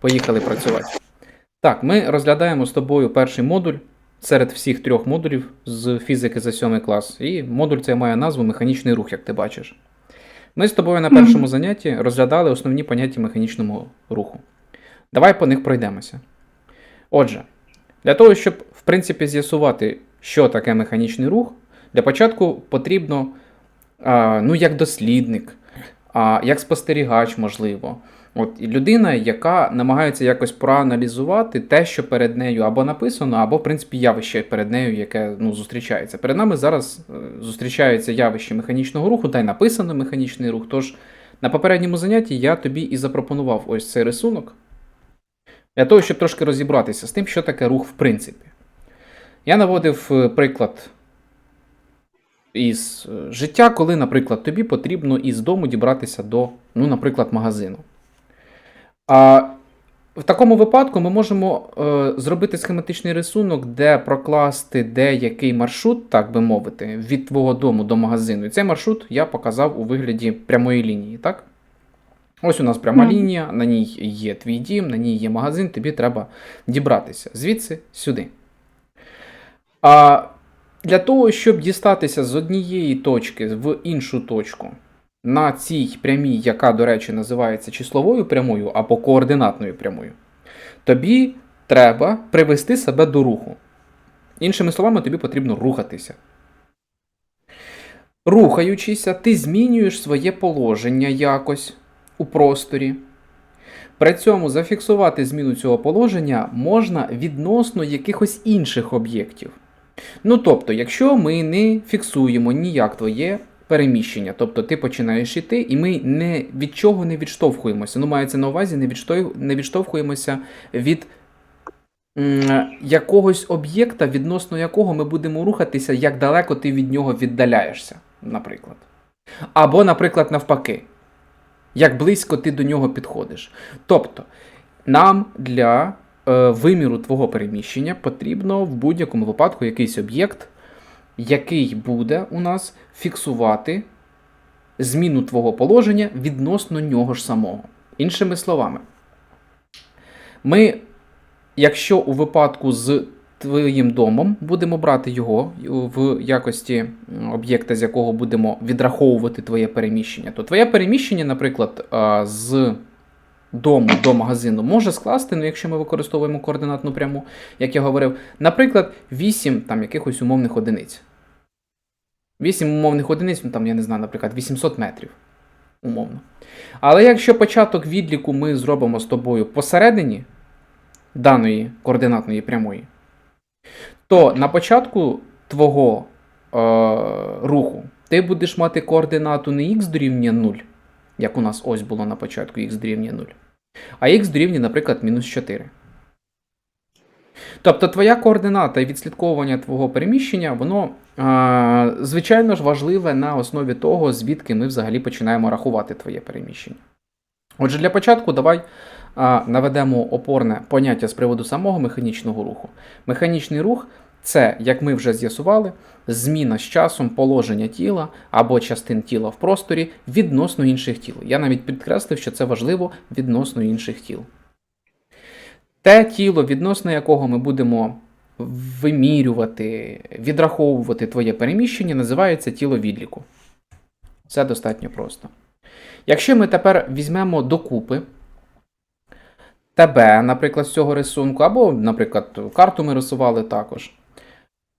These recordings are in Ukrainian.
Поїхали працювати. Так, ми розглядаємо з тобою перший модуль серед всіх трьох модулів з фізики за 7 клас. І модуль цей має назву механічний рух, як ти бачиш. Ми з тобою на першому занятті розглядали основні поняття механічного руху. Давай по них пройдемося. Отже, для того, щоб в принципі з'ясувати, що таке механічний рух, для початку потрібно, ну, як дослідник, а, як спостерігач, можливо. От людина, яка намагається якось проаналізувати те, що перед нею або написано, або, в принципі, явище перед нею, яке ну, зустрічається. Перед нами зараз е, зустрічається явище механічного руху, та й написано механічний рух. Тож на попередньому занятті я тобі і запропонував ось цей рисунок для того, щоб трошки розібратися з тим, що таке рух в принципі. Я наводив е, приклад із е, життя, коли, наприклад, тобі потрібно із дому дібратися до, ну, наприклад, магазину. А в такому випадку ми можемо е, зробити схематичний рисунок, де прокласти деякий маршрут, так би мовити, від твого дому до магазину. І цей маршрут я показав у вигляді прямої лінії, так? Ось у нас пряма Мгм. лінія, на ній є твій дім, на ній є магазин, тобі треба дібратися звідси сюди. А для того, щоб дістатися з однієї точки в іншу точку на цій прямій, яка, до речі, називається числовою прямою або координатною прямою, тобі треба привести себе до руху. Іншими словами, тобі потрібно рухатися. Рухаючися, ти змінюєш своє положення якось у просторі. При цьому зафіксувати зміну цього положення можна відносно якихось інших об'єктів. Ну тобто, якщо ми не фіксуємо ніяк твоє переміщення, тобто ти починаєш йти, і ми не від чого не відштовхуємося. Ну, мається на увазі, не, відштов... не відштовхуємося від м, якогось об'єкта, відносно якого ми будемо рухатися, як далеко ти від нього віддаляєшся, наприклад. Або, наприклад, навпаки, як близько ти до нього підходиш. Тобто, нам для е, виміру твого переміщення потрібно в будь-якому випадку якийсь об'єкт, який буде у нас фіксувати зміну твого положення відносно нього ж самого. Іншими словами, ми, якщо у випадку з твоїм домом будемо брати його в якості об'єкта, з якого будемо відраховувати твоє переміщення, то твоє переміщення, наприклад, з дому до магазину може скласти, ну якщо ми використовуємо координатну пряму, як я говорив, наприклад, 8 там якихось умовних одиниць. 8 умовних одиниць, ну там, я не знаю, наприклад, 800 метрів. Умовно. Але якщо початок відліку ми зробимо з тобою посередині даної координатної прямої, то на початку твого е, руху ти будеш мати координату не х дорівнює 0, як у нас ось було на початку х дорівнює 0, а х дорівнює, наприклад, мінус 4. Тобто твоя координата і відслідковування твого переміщення, воно, звичайно ж, важливе на основі того, звідки ми взагалі починаємо рахувати твоє переміщення. Отже, для початку давай наведемо опорне поняття з приводу самого механічного руху. Механічний рух це, як ми вже з'ясували, зміна з часом положення тіла або частин тіла в просторі відносно інших тіл. Я навіть підкреслив, що це важливо відносно інших тіл. Те тіло, відносно якого ми будемо вимірювати, відраховувати твоє переміщення, називається тіло відліку. Все достатньо просто. Якщо ми тепер візьмемо докупи тебе, наприклад, з цього рисунку, або, наприклад, карту ми рисували також.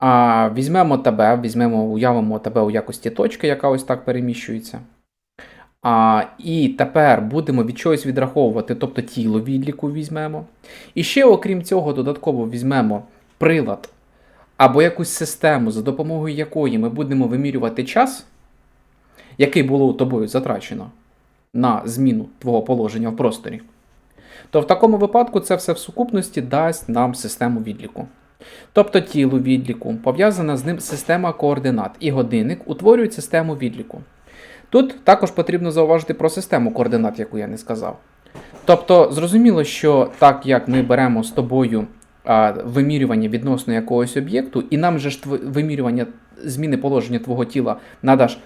А візьмемо тебе, візьмемо, уявимо тебе у якості точки, яка ось так переміщується. А, І тепер будемо від чогось відраховувати, тобто тіло відліку візьмемо. І ще, окрім цього, додатково візьмемо прилад або якусь систему, за допомогою якої ми будемо вимірювати час, який було тобою затрачено на зміну твого положення в просторі, то в такому випадку це все в сукупності дасть нам систему відліку. Тобто тіло відліку, пов'язана з ним система координат, і годинник утворюють систему відліку. Тут також потрібно зауважити про систему координат, яку я не сказав. Тобто, зрозуміло, що так як ми беремо з тобою а, вимірювання відносно якогось об'єкту, і нам же ж вимірювання зміни положення твого тіла надаш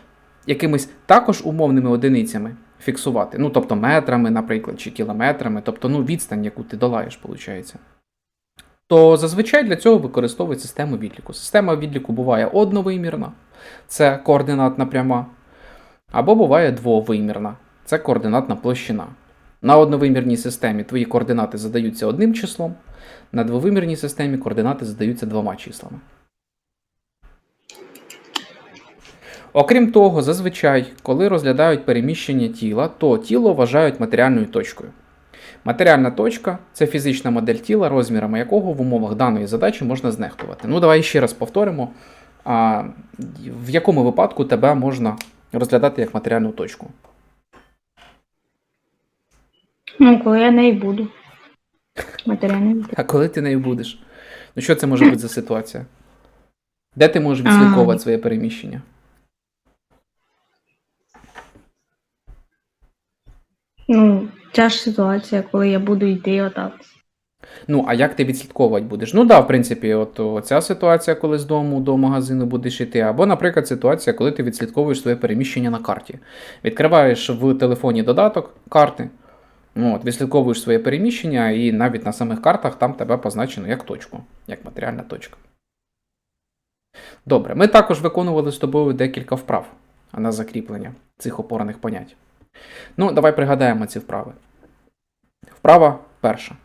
якимись також умовними одиницями фіксувати. Ну, тобто метрами, наприклад, чи кілометрами, тобто ну, відстань, яку ти долаєш, виходить. То зазвичай для цього використовують систему відліку. Система відліку буває одновимірна, це координатна пряма, або буває двовимірна, це координатна площина. На одновимірній системі твої координати задаються одним числом, на двовимірній системі координати задаються двома числами. Окрім того, зазвичай, коли розглядають переміщення тіла, то тіло вважають матеріальною точкою. Матеріальна точка це фізична модель тіла, розмірами якого в умовах даної задачі можна знехтувати. Ну, давай ще раз повторимо, а, в якому випадку тебе можна розглядати як матеріальну точку. Ну, коли я нею буду. Матеріальний. А коли ти нею будеш? Ну що це може бути за ситуація? Де ти можеш відслідковувати своє переміщення? Ну, ця ж ситуація, коли я буду йти отак. Ну, а як ти відслідковувати будеш? Ну да, в принципі, от ця ситуація, коли з дому до магазину будеш йти, або, наприклад, ситуація, коли ти відслідковуєш своє переміщення на карті. Відкриваєш в телефоні додаток карти, ну, от, відслідковуєш своє переміщення, і навіть на самих картах там тебе позначено як точку, як матеріальна точка. Добре, ми також виконували з тобою декілька вправ на закріплення цих опорних понять. Ну, давай пригадаємо ці вправи. Вправа перша.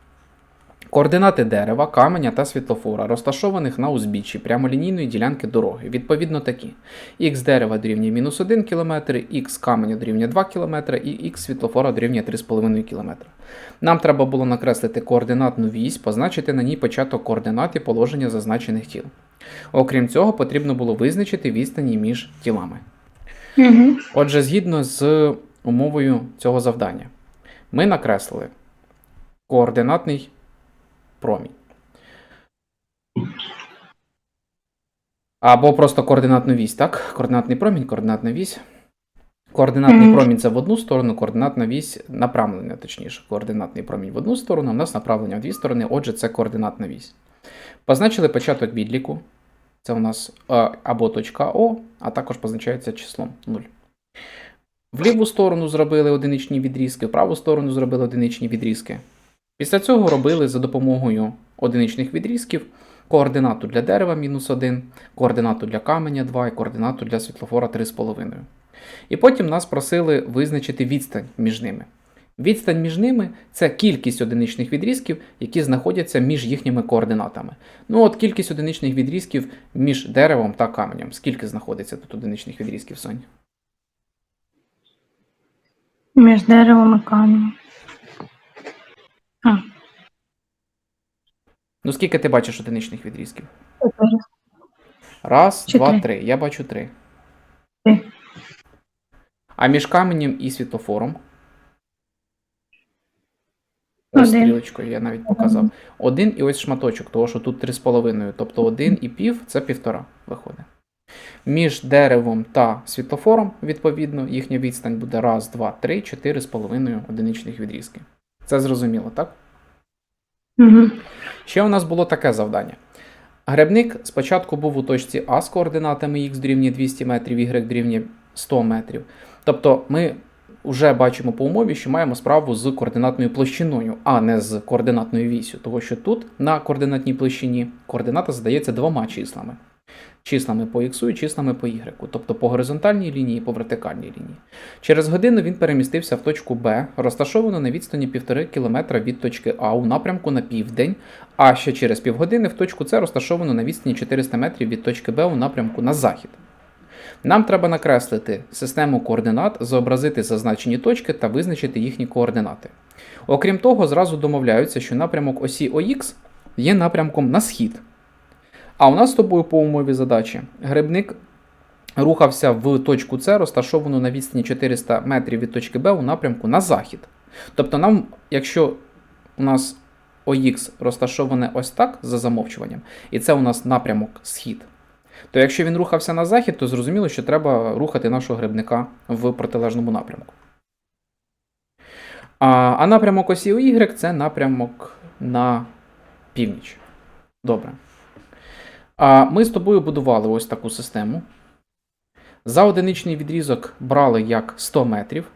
Координати дерева, каменя та світлофора, розташованих на узбіччі прямолінійної ділянки дороги, відповідно такі: х дерева дорівнює мінус 1 км, х каменя дорівнює 2 км і х світлофора дорівнює 3,5 км. Нам треба було накреслити координатну вісь, позначити на ній початок координат і положення зазначених тіл. Окрім цього, потрібно було визначити відстані між тілами. Угу. Отже, згідно з умовою цього завдання, ми накреслили координатний промінь. Або просто координатну вісь, так? Координатний промінь, координатна вісь. Координатний Мгм. промінь це в одну сторону, координатна вісь направлення, точніше. Координатний промінь в одну сторону, у нас направлення в дві сторони, отже, це координатна вісь. Позначили початок відліку. Це у нас або точка О, а також позначається числом 0. В ліву сторону зробили одиничні відрізки, в праву сторону зробили одиничні відрізки. Після цього робили за допомогою одиничних відрізків координату для дерева мінус 1, координату для каменя 2 і координату для світлофора 3,5. І потім нас просили визначити відстань між ними. Відстань між ними це кількість одиничних відрізків, які знаходяться між їхніми координатами. Ну от кількість одиничних відрізків між деревом та каменем. Скільки знаходиться тут одиничних відрізків, Сонь? Між деревом і каменем. А, Ну скільки ти бачиш одиничних відрізків? чотири. Раз, два, три. Я бачу три. Три. А між каменем і світлофором? Ось Один. стрілочкою я навіть показав. Один і ось шматочок, того що тут 3,5. Тобто один і пів це півтора виходить. Між деревом та світлофором, відповідно, їхня відстань буде раз, два, три, чотири з половиною одиничних відрізки. Це зрозуміло, так? Угу. Ще у нас було таке завдання. Гребник спочатку був у точці А з координатами х дорівнює 200 метрів, y дорівнює 100 метрів. Тобто ми вже бачимо по умові, що маємо справу з координатною площиною, а не з координатною вісю. Тому що тут на координатній площині координата задається двома числами. Числами по х і числами по y, тобто по горизонтальній лінії і по вертикальній лінії. Через годину він перемістився в точку Б, розташовану на відстані 1,5 км від точки А у напрямку на південь, а ще через півгодини в точку С розташовано на відстані 400 метрів від точки Б у напрямку на захід. Нам треба накреслити систему координат, зобразити зазначені точки та визначити їхні координати. Окрім того, зразу домовляються, що напрямок осі ОХ є напрямком на схід. А у нас з тобою по умові задачі грибник рухався в точку С, розташовану на відстані 400 метрів від точки Б у напрямку на захід. Тобто, нам, якщо у нас ОХ розташоване ось так за замовчуванням, і це у нас напрямок схід, то якщо він рухався на захід, то зрозуміло, що треба рухати нашого грибника в протилежному напрямку. А, а напрямок осі у Y це напрямок на північ. Добре. А ми з тобою будували ось таку систему. За одиничний відрізок брали як 100 метрів.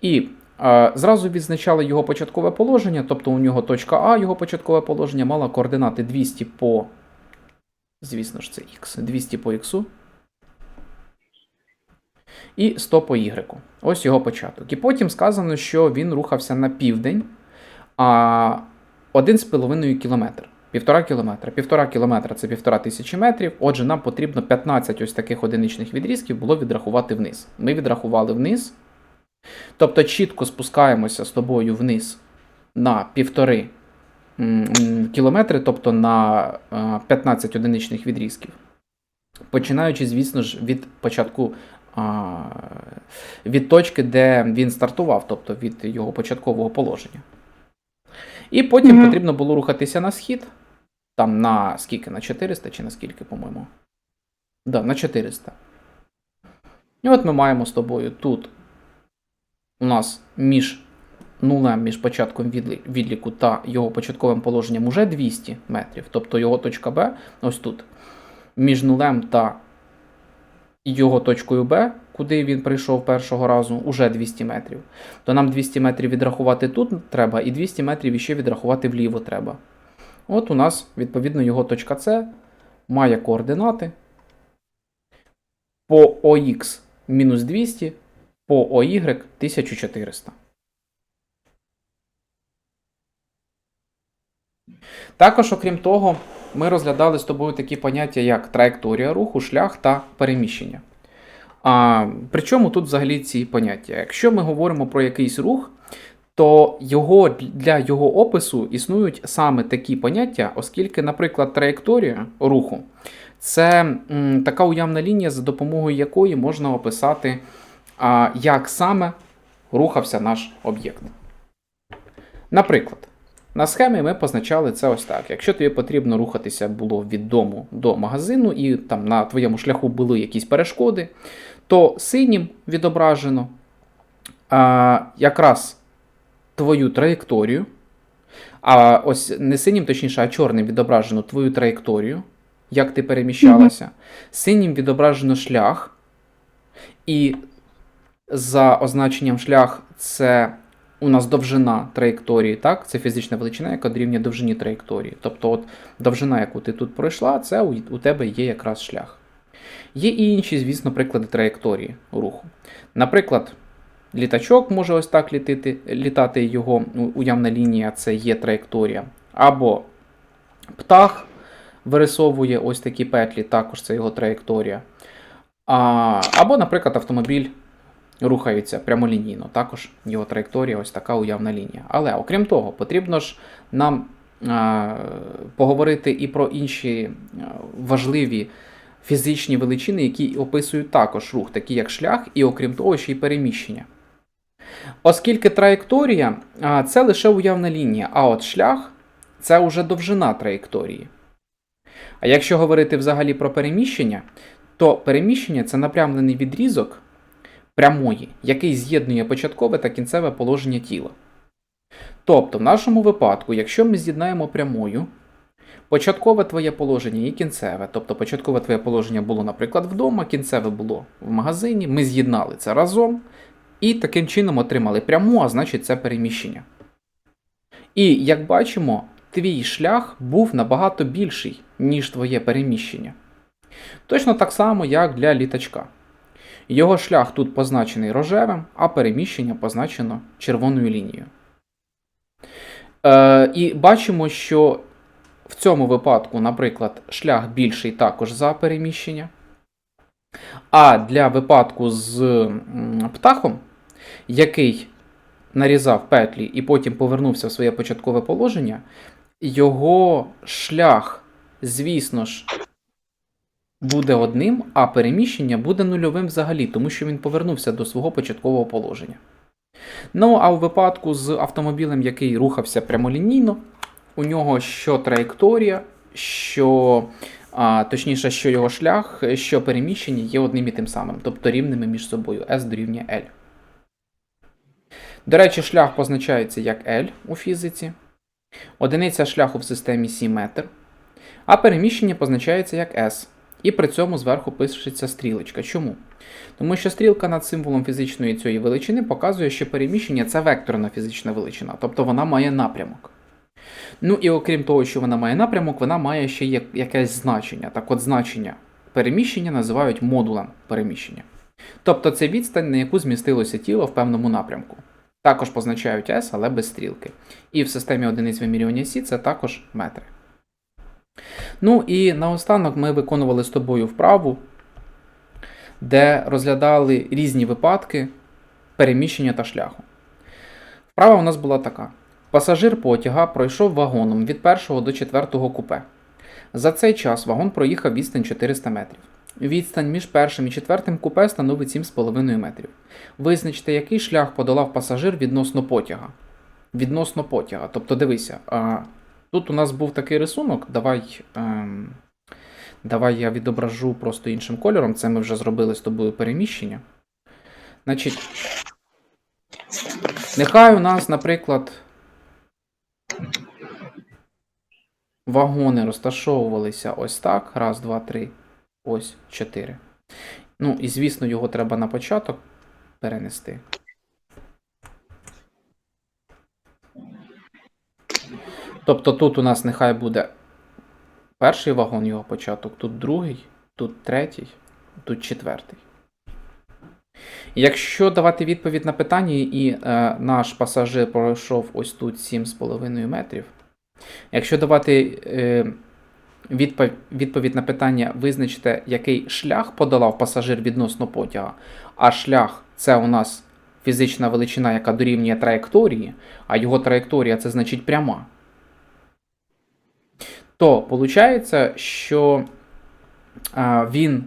І е, зразу відзначали його початкове положення, тобто у нього точка А, його початкове положення мала координати 200 по. Звісно ж, це Х, 200 по Х. І 100 по Y. Ось його початок. І потім сказано, що він рухався на південь, а 1,5 кілометр. Півтора кілометра. Півтора кілометра це півтора тисячі метрів. Отже, нам потрібно 15 ось таких одиничних відрізків було відрахувати вниз. Ми відрахували вниз. Тобто чітко спускаємося з тобою вниз на півтори кілометри, тобто на е, 15 одиничних відрізків. Починаючи, звісно ж, від початку від точки, де він стартував, тобто від його початкового положення. І потім Мгм. потрібно було рухатися на схід, там на скільки? На 400 чи на скільки, по-моєму? Да, на 400. І от ми маємо з тобою тут у нас між нулем, між початком відліку та його початковим положенням уже 200 метрів. Тобто його точка Б, ось тут, між нулем та його точкою Б, куди він прийшов першого разу, уже 200 метрів. То нам 200 метрів відрахувати тут треба, і 200 метрів іще відрахувати вліво треба. От у нас, відповідно, його точка С має координати по ОХ мінус 200, по ОY 1400. Також, окрім того, ми розглядали з тобою такі поняття, як траєкторія руху, шлях та переміщення. А, причому тут взагалі ці поняття? Якщо ми говоримо про якийсь рух, то його, для його опису існують саме такі поняття, оскільки, наприклад, траєкторія руху це м, така уявна лінія, за допомогою якої можна описати, а, як саме рухався наш об'єкт. Наприклад, на схемі ми позначали це ось так. Якщо тобі потрібно рухатися було від дому до магазину, і там на твоєму шляху були якісь перешкоди, то синім відображено а, якраз твою траєкторію. А ось не синім, точніше, а чорним відображено твою траєкторію, як ти переміщалася. Синім відображено шлях. І за означенням шлях це у нас довжина траєкторії, так? Це фізична величина, яка дорівнює довжині траєкторії. Тобто, от довжина, яку ти тут пройшла, це у, у тебе є якраз шлях. Є і інші, звісно, приклади траєкторії руху. Наприклад, літачок може ось так літати, літати його уявна лінія, це є траєкторія. Або птах вирисовує ось такі петлі, також це його траєкторія. А, або, наприклад, автомобіль рухається прямолінійно, також його траєкторія ось така уявна лінія. Але окрім того, потрібно ж нам а, поговорити і про інші важливі фізичні величини, які описують також рух, такі як шлях, і окрім того, ще й переміщення. Оскільки траєкторія це лише уявна лінія, а от шлях це вже довжина траєкторії. А якщо говорити взагалі про переміщення, то переміщення це напрямлений відрізок прямої, який з'єднує початкове та кінцеве положення тіла. Тобто, в нашому випадку, якщо ми з'єднаємо прямою, початкове твоє положення і кінцеве, тобто початкове твоє положення було, наприклад, вдома, кінцеве було в магазині, ми з'єднали це разом і таким чином отримали пряму, а значить це переміщення. І як бачимо, твій шлях був набагато більший, ніж твоє переміщення. Точно так само, як для літачка. Його шлях тут позначений рожевим, а переміщення позначено червоною лінією. Е, і бачимо, що в цьому випадку, наприклад, шлях більший також за переміщення. А для випадку з птахом, який нарізав петлі і потім повернувся в своє початкове положення, його шлях, звісно ж, буде одним, а переміщення буде нульовим взагалі, тому що він повернувся до свого початкового положення. Ну, а у випадку з автомобілем, який рухався прямолінійно, у нього що траєкторія, що, а, точніше, що його шлях, що переміщення є одним і тим самим, тобто рівними між собою S дорівнює L. До речі, шлях позначається як L у фізиці, одиниця шляху в системі Сі метр, а переміщення позначається як S. І при цьому зверху пишеться стрілочка. Чому? Тому що стрілка над символом фізичної цієї величини показує, що переміщення це векторна фізична величина, тобто вона має напрямок. Ну і окрім того, що вона має напрямок, вона має ще якесь значення. Так от значення переміщення називають модулем переміщення. Тобто це відстань, на яку змістилося тіло в певному напрямку. Також позначають S, але без стрілки. І в системі одиниць вимірювання Сі це також метри. Ну і наостанок ми виконували з тобою вправу, де розглядали різні випадки переміщення та шляху. Вправа у нас була така: пасажир потяга пройшов вагоном від 1 до 4 купе. За цей час вагон проїхав відстань 400 метрів. Відстань між першим і четвертим купе становить 7,5 метрів. Визначте, який шлях подолав пасажир відносно потяга. Відносно потяга. Тобто, дивися, тут у нас був такий рисунок. Давай, ем, давай я відображу просто іншим кольором. Це ми вже зробили з тобою переміщення. Значить, нехай у нас, наприклад, вагони розташовувалися ось так. Раз, два, три. Ось 4. Ну, і звісно, його треба на початок перенести. Тобто тут у нас нехай буде перший вагон його початок, тут другий, тут третій, тут четвертий. Якщо давати відповідь на питання, і е, наш пасажир пройшов ось тут 7,5 метрів. Якщо давати е, відповідь на питання, визначте, який шлях подолав пасажир відносно потяга, а шлях це у нас фізична величина, яка дорівнює траєкторії, а його траєкторія це значить пряма. То виходить, що він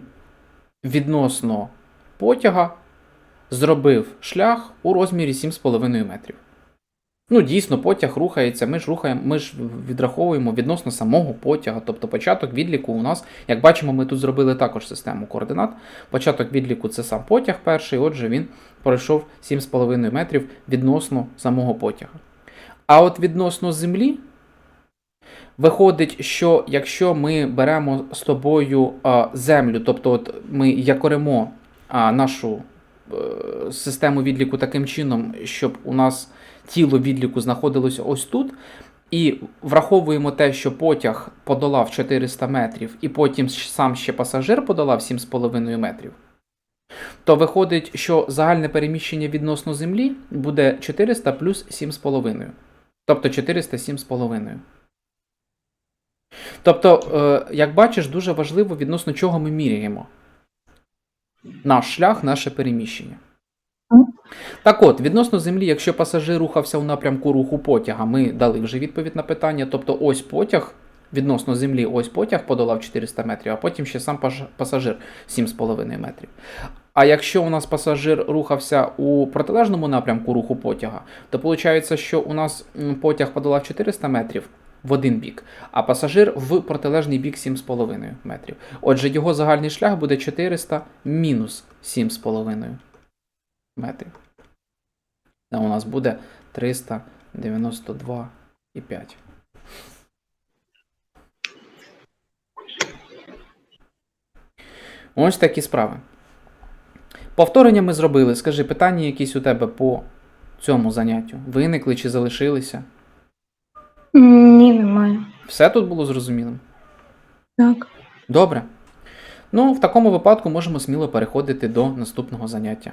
відносно потяга зробив шлях у розмірі 7,5 метрів. Ну, дійсно, потяг рухається. Ми ж рухаємо, ми ж відраховуємо відносно самого потяга. Тобто початок відліку у нас, як бачимо, ми тут зробили також систему координат. Початок відліку це сам потяг перший, отже, він пройшов 7,5 метрів відносно самого потяга. А от відносно землі, виходить, що якщо ми беремо з тобою землю, тобто от ми якоримо нашу е, систему відліку таким чином, щоб у нас тіло відліку знаходилося ось тут, і враховуємо те, що потяг подолав 400 метрів, і потім сам ще пасажир подолав 7,5 метрів, то виходить, що загальне переміщення відносно Землі буде 400 плюс 7,5. Тобто 407,5. Тобто, е, як бачиш, дуже важливо відносно чого ми міряємо. Наш шлях, наше переміщення. Так от, відносно землі, якщо пасажир рухався у напрямку руху потяга, ми дали вже відповідь на питання. Тобто, ось потяг відносно землі, ось потяг подолав 400 метрів, а потім ще сам пасажир 7,5 метрів. А якщо у нас пасажир рухався у протилежному напрямку руху потяга, то виходить, що у нас потяг подолав 400 метрів в один бік, а пасажир в протилежний бік 7,5 метрів. Отже, його загальний шлях буде 400 мінус 7,5 метрів. Та у нас буде 392,5. Ось такі справи. Повторення ми зробили. Скажи, питання якісь у тебе по цьому заняттю? Виникли чи залишилися? Ні, немає. Все тут було зрозумілим? Так. Добре. Ну, в такому випадку можемо сміло переходити до наступного заняття.